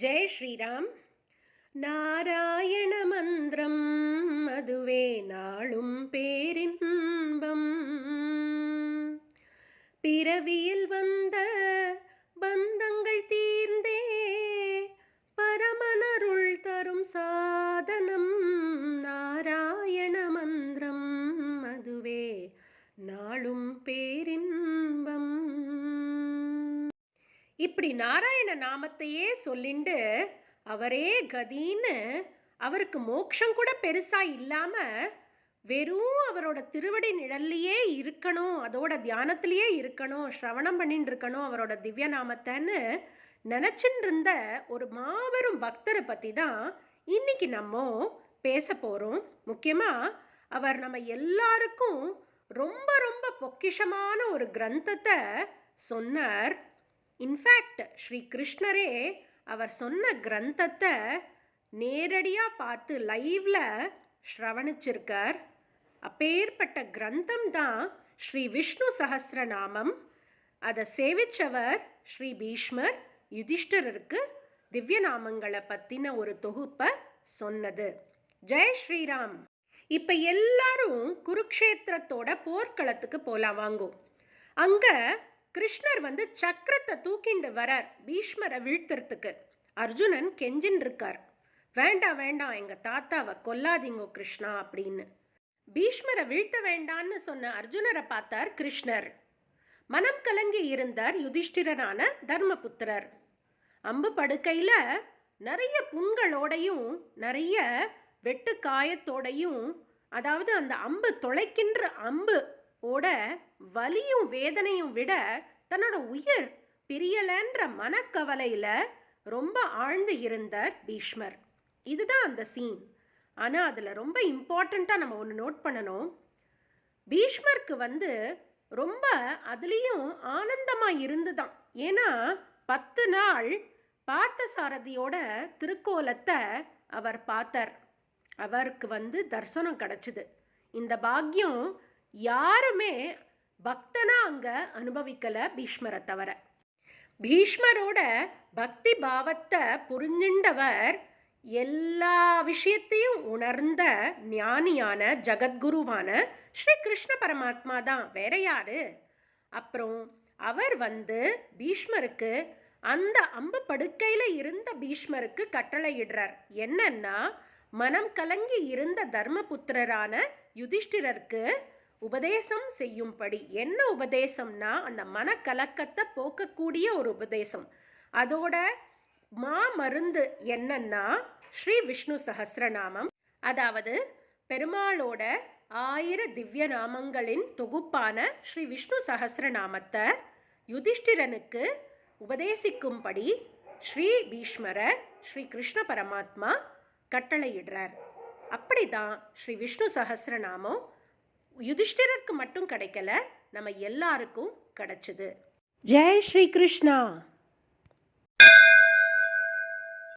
ஜெய் ஸ்ரீராம். நாராயண மந்திரம் அதுவே நாளும் பேரின்பம். பிறவியில் வந்த பந்தங்கள் தீர்ந்தே இப்படி நாராயண நாமத்தையே சொல்லிண்டு அவரே கதின்னு அவருக்கு மோட்சம் கூட பெருசாக இல்லாமல் வெறும் அவரோட திருவடி நிழல்லையே இருக்கணும் அதோட தியானத்திலேயே இருக்கணும் ஸ்ரவணம் பண்ணிட்டு இருக்கணும் அவரோட திவ்ய நாமத்தைன்னு நினச்சின்னு இருந்த ஒரு மாபெரும் பக்தரை பற்றி தான் இன்னைக்கு நம்ம பேச போகிறோம் முக்கியமாக அவர் நம்ம எல்லாருக்கும் ரொம்ப ரொம்ப பொக்கிஷமான ஒரு கிரந்தத்தை சொன்னார். இன்ஃபேக்ட் ஸ்ரீ கிருஷ்ணரே அவர் சொன்ன கிரந்தத்தை நேரடியாக பார்த்து லைவில் ஸ்ரவணிச்சிருக்கார். அப்பேற்பட்ட கிரந்தம் தான் ஸ்ரீ விஷ்ணு சஹஸ்ரநாமம் அதை சேவிச்சவர் ஸ்ரீ பீஷ்மர் யுதிஷ்டருக்கு திவ்ய நாமங்களை பற்றின ஒரு தொகுப்பை சொன்னது. ஜெய் ஸ்ரீராம். இப்போ எல்லாரும் குருக்ஷேத்திரத்தோட போர்க்களத்துக்கு போகலாம் வாங்கும் அங்கே கிருஷ்ணர் வந்து சக்கரத்தை தூக்கிண்டு வரார் பீஷ்மரை வீழ்த்துறதுக்கு. அர்ஜுனன் கெஞ்சின் இருக்கார். வேண்டாம் வேண்டாம் எங்கள் தாத்தாவை கொல்லாதீங்கோ கிருஷ்ணா அப்படின்னு. பீஷ்மரை வீழ்த்த வேண்டான்னு சொன்ன அர்ஜுனரை பார்த்தார் கிருஷ்ணர். மனம் கலங்கி இருந்தார் யுதிஷ்டிரனான தர்மபுத்திரர். அம்பு படுக்கையில் நிறைய புண்களோடையும் நிறைய வெட்டு காயத்தோடையும் அதாவது அந்த அம்பு தொலைக்கின்ற அம்பு ஓட வலியும் வேதனையும் விட தன்னோட உயிர் பிரியலன்ற மனக்கவலையில் ரொம்ப ஆழ்ந்து இருந்தார் பீஷ்மர். இதுதான் அந்த சீன் ஆனால் அதில் ரொம்ப இம்பார்ட்டண்ட்டாக நம்ம ஒன்று நோட் பண்ணணும். பீஷ்மருக்கு வந்து ரொம்ப அதுலேயும் ஆனந்தமாக இருந்துதான். ஏன்னா பத்து நாள் பார்த்தசாரதியோட திருக்கோலத்தை அவர் பார்த்தார். அவருக்கு வந்து தரிசனம் கிடச்சிது. இந்த பாக்கியம் யாருமே பக்தனா அங்கே அனுபவிக்கலை பீஷ்மரை தவிர பீஷ்மரோட பக்தி பாவத்தை புரிஞ்சின்றவர் எல்லா விஷயத்தையும் உணர்ந்த ஞானியான ஜகத்குருவான ஸ்ரீ கிருஷ்ண பரமாத்மா தான். வேற யாரு? அப்புறம் அவர் வந்து பீஷ்மருக்கு அந்த அம்பு படுக்கையில் இருந்த பீஷ்மருக்கு கட்டளையிடுறார். என்னன்னா மனம் கலங்கி இருந்த தர்மபுத்திரரான யுதிஷ்டிரருக்கு உபதேசம் செய்யும்படி. என்ன உபதேசம்னா அந்த மனக்கலக்கத்தை போக்கக்கூடிய ஒரு உபதேசம். அதோட மா மருந்து என்னன்னா ஸ்ரீ விஷ்ணு சஹசிரநாமம். அதாவது பெருமாளோட ஆயிர திவ்ய நாமங்களின் தொகுப்பான ஸ்ரீ விஷ்ணு சஹசிரநாமத்தை யுதிஷ்டிரனுக்கு உபதேசிக்கும்படி ஸ்ரீ பீஷ்மர ஸ்ரீ கிருஷ்ண பரமாத்மா கட்டளையிடுறார். அப்படிதான் ஸ்ரீ விஷ்ணு சஹசிரநாமம் யுதிஷ்டிரருக்கு மட்டும் கிடைக்கல நம்ம எல்லாருக்கும் கிடைச்சது. ஜெய் ஸ்ரீ கிருஷ்ணா.